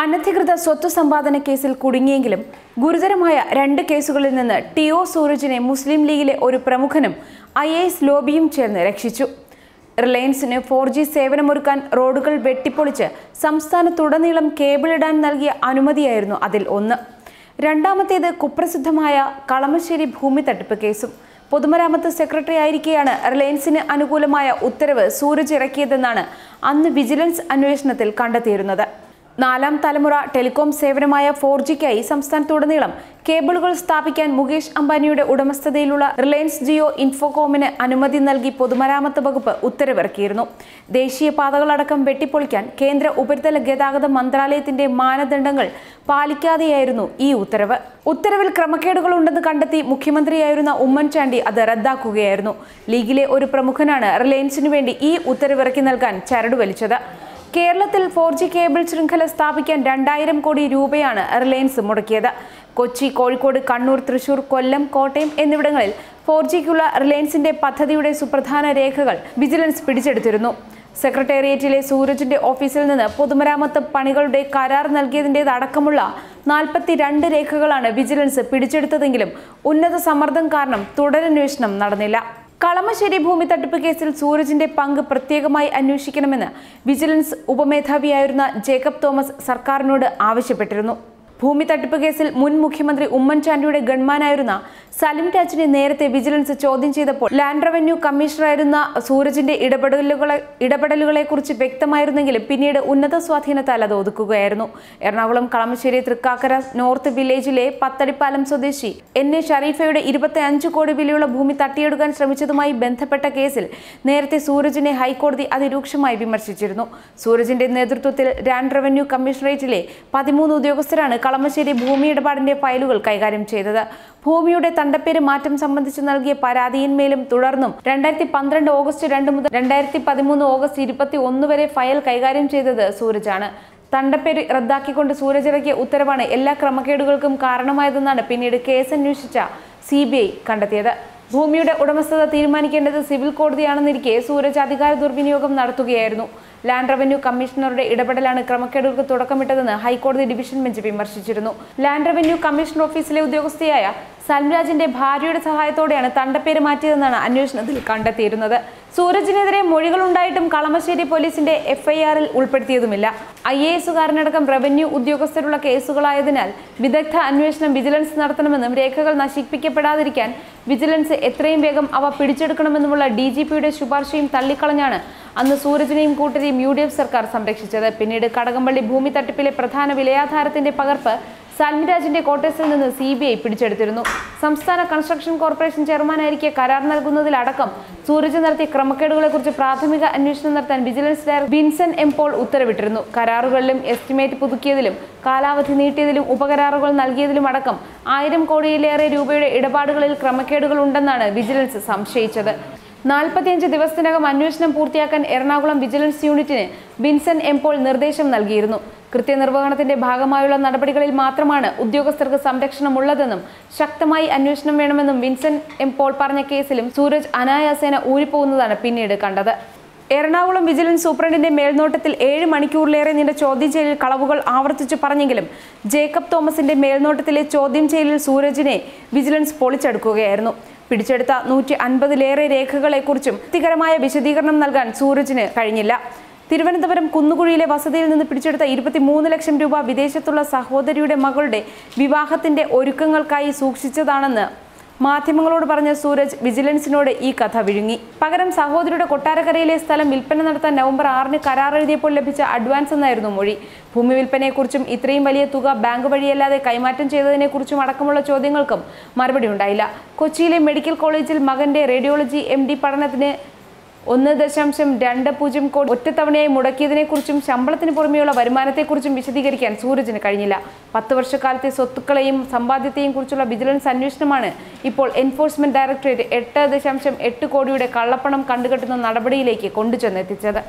അനധികൃത സ്വത്ത് സമ്പാദന കേസിൽ കുടുങ്ങിയെങ്കിലും ഗുരുതരമായ രണ്ട് കേസുകളിൽ നിന്ന് ടി ഒ സൂരജിനെ മുസ്ലിം ലീഗിലെ ഒരു പ്രമുഖനും ഐ എ എസ് ലോബിയും ചേർന്ന് രക്ഷിച്ചു. റിലയൻസിന് ഫോർ ജി സേവനമൊരുക്കാൻ റോഡുകൾ വെട്ടിപ്പൊളിച്ച് സംസ്ഥാനത്തുടനീളം കേബിളിടാൻ നൽകിയ അനുമതിയായിരുന്നു അതിൽ ഒന്ന്. രണ്ടാമത്തേത് കുപ്രസിദ്ധമായ കളമശ്ശേരി ഭൂമി തട്ടിപ്പ് കേസും. പൊതുമരാമത്ത് സെക്രട്ടറി ആയിരിക്കെയാണ് റിലയൻസിന് അനുകൂലമായ ഉത്തരവ് സൂരജ് ഇറക്കിയതെന്നാണ് അന്ന് വിജിലൻസ് അന്വേഷണത്തിൽ കണ്ടെത്തിയിരുന്നത്. നാലാം തലമുറ ടെലികോം സേവനമായ ഫോർ ജിക്കായി സംസ്ഥാനത്തുടനീളം കേബിളുകൾ സ്ഥാപിക്കാൻ മുകേഷ് അംബാനിയുടെ ഉടമസ്ഥതയിലുള്ള റിലയൻസ് ജിയോ ഇൻഫോകോമിന് അനുമതി നൽകി പൊതുമരാമത്ത് വകുപ്പ് ഉത്തരവിറക്കിയിരുന്നു. ദേശീയ പാതകളടക്കം വെട്ടിപ്പൊളിക്കാൻ കേന്ദ്ര ഉപരിതല ഗതാഗത മന്ത്രാലയത്തിന്റെ മാനദണ്ഡങ്ങൾ പാലിക്കാതെയായിരുന്നു ഈ ഉത്തരവ്. ഉത്തരവിൽ ക്രമക്കേടുകൾ ഉണ്ടെന്ന് കണ്ടെത്തി മുഖ്യമന്ത്രിയായിരുന്ന ഉമ്മൻചാണ്ടി അത് റദ്ദാക്കുകയായിരുന്നു. ലീഗിലെ ഒരു പ്രമുഖനാണ് റിലയൻസിനു വേണ്ടി ഈ ഉത്തരവിറക്കി നൽകാൻ ചരട് വലിച്ചത്. കേരളത്തിൽ ഫോർ ജി കേബിൾ ശൃംഖല സ്ഥാപിക്കാൻ രണ്ടായിരം കോടി രൂപയാണ് റിലയൻസ് മുടക്കിയത്. കൊച്ചി കോഴിക്കോട് കണ്ണൂർ തൃശൂർ കൊല്ലം കോട്ടയം എന്നിവിടങ്ങളിൽ ഫോർ ജിക്കുള്ള റിലയൻസിന്റെ പദ്ധതിയുടെ സുപ്രധാന രേഖകൾ വിജിലൻസ് പിടിച്ചെടുത്തിരുന്നു. സെക്രട്ടേറിയറ്റിലെ സൂരജിന്റെ ഓഫീസിൽ നിന്ന് പൊതുമരാമത്ത് പണികളുടെ കരാർ നൽകിയതിന്റെതടക്കമുള്ള നാൽപ്പത്തിരണ്ട് രേഖകളാണ് വിജിലൻസ് പിടിച്ചെടുത്തതെങ്കിലും ഉന്നത സമ്മർദ്ദം കാരണം തുടരന്വേഷണം നടന്നില്ല. കളമശ്ശേരി ഭൂമി തട്ടിപ്പ് കേസിൽ സൂരജിന്റെ പങ്ക് പ്രത്യേകമായി അന്വേഷിക്കണമെന്ന് വിജിലൻസ് ഉപമേധാവിയായിരുന്ന ജേക്കബ് തോമസ് സർക്കാരിനോട് ആവശ്യപ്പെട്ടിരുന്നു. ഭൂമി തട്ടിപ്പ് കേസിൽ മുൻ മുഖ്യമന്ത്രി ഉമ്മൻചാണ്ടിയുടെ ഗൺമാനായിരുന്ന സലിം രാജിനെ നേരത്തെ വിജിലൻസ് ചോദ്യം ചെയ്തപ്പോൾ ലാൻഡ് റവന്യൂ കമ്മീഷണറായിരുന്ന സൂരജിന്റെ ഇടപെടലുകളെ ഇടപെടലുകളെ കുറിച്ച് വ്യക്തമായിരുന്നെങ്കിലും പിന്നീട് ഉന്നത സ്വാധീനത്താൽ അത് ഒതുക്കുകയായിരുന്നു. എറണാകുളം കളമശ്ശേരി തൃക്കാക്കര നോർത്ത് വില്ലേജിലെ പത്തടിപ്പാലം സ്വദേശി എൻ എ ഷരീഫയുടെ ഇരുപത്തി അഞ്ച് കോടി വിലയുള്ള ഭൂമി തട്ടിയെടുക്കാൻ ശ്രമിച്ചതുമായി ബന്ധപ്പെട്ട കേസിൽ നേരത്തെ സൂരജിനെ ഹൈക്കോടതി അതിരൂക്ഷമായി വിമർശിച്ചിരുന്നു. സൂരജിന്റെ നേതൃത്വത്തിൽ ലാൻഡ് റവന്യൂ കമ്മീഷണറേറ്റിലെ പതിമൂന്ന് ഉദ്യോഗസ്ഥരാണ് കളമശ്ശേരി ഭൂമി ഇടപാടിന്റെ ഫയലുകൾ കൈകാര്യം ചെയ്തത്. ഭൂമിയുടെ തണ്ടപ്പേര് മാറ്റം സംബന്ധിച്ച് നൽകിയ പരാതിയിന്മേലും തുടർന്നും രണ്ടായിരത്തി പന്ത്രണ്ട് ഓഗസ്റ്റ് രണ്ട് മുതൽ രണ്ടായിരത്തി പതിമൂന്ന് ഓഗസ്റ്റ് ഇരുപത്തി ഒന്ന് വരെ ഫയൽ കൈകാര്യം ചെയ്തത് സൂരജാണ്. തണ്ടപ്പേര് റദ്ദാക്കിക്കൊണ്ട് സൂരജ് ഇറക്കിയ ഉത്തരവാണ് എല്ലാ ക്രമക്കേടുകൾക്കും കാരണമായതെന്നാണ് പിന്നീട് കേസ് അന്വേഷിച്ച സി കണ്ടെത്തിയത്. ഭൂമിയുടെ ഉടമസ്ഥത തീരുമാനിക്കേണ്ടത് സിവിൽ കോടതിയാണെന്നിരിക്കെ സൂരജ് അധികാര ദുർവിനിയോഗം നടത്തുകയായിരുന്നു. ലാൻഡ് റവന്യൂ കമ്മീഷണറുടെ ഇടപെടലാണ് ക്രമക്കേടുകൾക്ക് തുടക്കമിട്ടതെന്ന് ഹൈക്കോടതി ഡിവിഷൻ ബെഞ്ച് വിമർശിച്ചിരുന്നു. ലാൻഡ് റവന്യൂ കമ്മീഷൻ ഓഫീസിലെ ഉദ്യോഗസ്ഥയായ സൽരാജിന്റെ ഭാര്യയുടെ സഹായത്തോടെയാണ് തണ്ടപ്പേര് മാറ്റിയതെന്നാണ് അന്വേഷണത്തിൽ കണ്ടെത്തിയിരുന്നത്. സൂരജിനെതിരെ മൊഴികളുണ്ടായിട്ടും കളമശ്ശേരി പോലീസിന്റെ എഫ്ഐആറിൽ ഉൾപ്പെടുത്തിയതുമില്ല. ഐ എ എസുകാരനടക്കം റവന്യൂ ഉദ്യോഗസ്ഥരുള്ള കേസുകളായതിനാൽ വിദഗ്ധ അന്വേഷണം വിജിലൻസ് നടത്തണമെന്നും രേഖകൾ നശിപ്പിക്കപ്പെടാതിരിക്കാൻ വിജിലൻസ് എത്രയും വേഗം അവ പിടിച്ചെടുക്കണമെന്നുമുള്ള ഡി ജി പിയുടെ ശുപാർശയും തള്ളിക്കളഞ്ഞാണ് അന്ന് സൂരജിനെയും കൂട്ടരെയും യു ഡി എഫ് സർക്കാർ സംരക്ഷിച്ചത്. പിന്നീട് കടകംപള്ളി ഭൂമി തട്ടിപ്പിലെ പ്രധാന വിലയാധാരത്തിന്റെ പകർപ്പ് സാൽമിരാജിന്റെ കോട്ടേഴ്സിൽ നിന്ന് സി ബി ഐ പിടിച്ചെടുത്തിരുന്നു. സംസ്ഥാന കൺസ്ട്രക്ഷൻ കോർപ്പറേഷൻ ചെയർമാനായിരിക്കെ കരാർ നൽകുന്നതിലടക്കം സൂരജ് നടത്തിയ ക്രമക്കേടുകളെക്കുറിച്ച് പ്രാഥമിക അന്വേഷണം നടത്താൻ vigilance director Vinson M Paul ഉത്തരവിട്ടിരുന്നു. കരാറുകളിലും എസ്റ്റിമേറ്റ് പുതുക്കിയതിലും കാലാവധി നീട്ടിയതിലും ഉപകരാറുകൾ നൽകിയതിലും അടക്കം ആയിരം കോടിയിലേറെ രൂപയുടെ ഇടപാടുകളിൽ ക്രമക്കേടുകൾ ഉണ്ടെന്നാണ് വിജിലൻസ് സംശയിച്ചത്. നാൽപ്പത്തിയഞ്ച് ദിവസത്തിനകം അന്വേഷണം പൂർത്തിയാക്കാൻ എറണാകുളം വിജിലൻസ് യൂണിറ്റിന് വിൻസൻ എംപോൾ നിർദ്ദേശം നൽകിയിരുന്നു. കൃത്യനിർവഹണത്തിന്റെ ഭാഗമായുള്ള നടപടികളിൽ മാത്രമാണ് ഉദ്യോഗസ്ഥർക്ക് സംരക്ഷണം ഉള്ളതെന്നും ശക്തമായി അന്വേഷണം വേണമെന്നും വിൻസൻ എംപോൾ പറഞ്ഞ കേസിലും സൂരജ് അനായാസേന ഊരിപ്പോകുന്നതാണ് പിന്നീട് കണ്ടത്. എറണാകുളം വിജിലൻസ് സൂപ്രണ്ടിന്റെ മേൽനോട്ടത്തിൽ ഏഴ് മണിക്കൂറിലേറെ നീണ്ട ചോദ്യം ചെയ്യലിൽ കളവുകൾ ആവർത്തിച്ചു പറഞ്ഞെങ്കിലും ജേക്കബ് തോമസിന്റെ മേൽനോട്ടത്തിലെ ചോദ്യം ചെയ്യലിൽ സൂരജിനെ വിജിലൻസ് പൊളിച്ചെടുക്കുകയായിരുന്നു. പിടിച്ചെടുത്ത നൂറ്റി അൻപതിലേറെ രേഖകളെക്കുറിച്ചും തൃപ്തികരമായ വിശദീകരണം നൽകാൻ സൂരജിന് കഴിഞ്ഞില്ല. തിരുവനന്തപുരം കുന്നുകുഴിയിലെ വസതിയിൽ നിന്ന് പിടിച്ചെടുത്ത ഇരുപത്തിമൂന്ന് ലക്ഷം രൂപ വിദേശത്തുള്ള സഹോദരിയുടെ മകളുടെ വിവാഹത്തിന്റെ ഒരുക്കങ്ങൾക്കായി സൂക്ഷിച്ചതാണെന്ന് മാധ്യമങ്ങളോട് പറഞ്ഞ സൂരജ് വിജിലൻസിനോട് ഈ കഥ വിഴുങ്ങി. പകരം സഹോദരിയുടെ കൊട്ടാരക്കരയിലെ സ്ഥലം വിൽപ്പന നടത്താൻ നവംബർ ആറിന് കരാർ എഴുതിയപ്പോൾ ലഭിച്ച അഡ്വാൻസ് എന്നായിരുന്നു മൊഴി. ഭൂമി വിൽപ്പനയെക്കുറിച്ചും ഇത്രയും വലിയ തുക ബാങ്ക് വഴിയല്ലാതെ കൈമാറ്റം ചെയ്തതിനെക്കുറിച്ചും അടക്കമുള്ള ചോദ്യങ്ങൾക്കും മറുപടി ഉണ്ടായില്ല. കൊച്ചിയിലെ മെഡിക്കൽ കോളേജിൽ മകന്റെ റേഡിയോളജി എം പഠനത്തിന് ഒന്ന് ദശാംശം രണ്ട് പൂജ്യം കോടി ഒറ്റത്തവണയായി മുടക്കിയതിനെക്കുറിച്ചും ശമ്പളത്തിന് പുറമെയുള്ള വരുമാനത്തെക്കുറിച്ചും വിശദീകരിക്കാൻ സൂരജിന് കഴിഞ്ഞില്ല. പത്ത് വർഷക്കാലത്തെ സ്വത്തുക്കളെയും സമ്പാദ്യത്തെയും കുറിച്ചുള്ള വിജിലൻസ് അന്വേഷണമാണ് ഇപ്പോൾ എൻഫോഴ്സ്മെന്റ് ഡയറക്ടറേറ്റ് എട്ട് ദശാംശം എട്ട് കോടിയുടെ കള്ളപ്പണം കണ്ടുകെട്ടുന്ന നടപടിയിലേക്ക് കൊണ്ടുചെന്നെത്തിച്ചത്.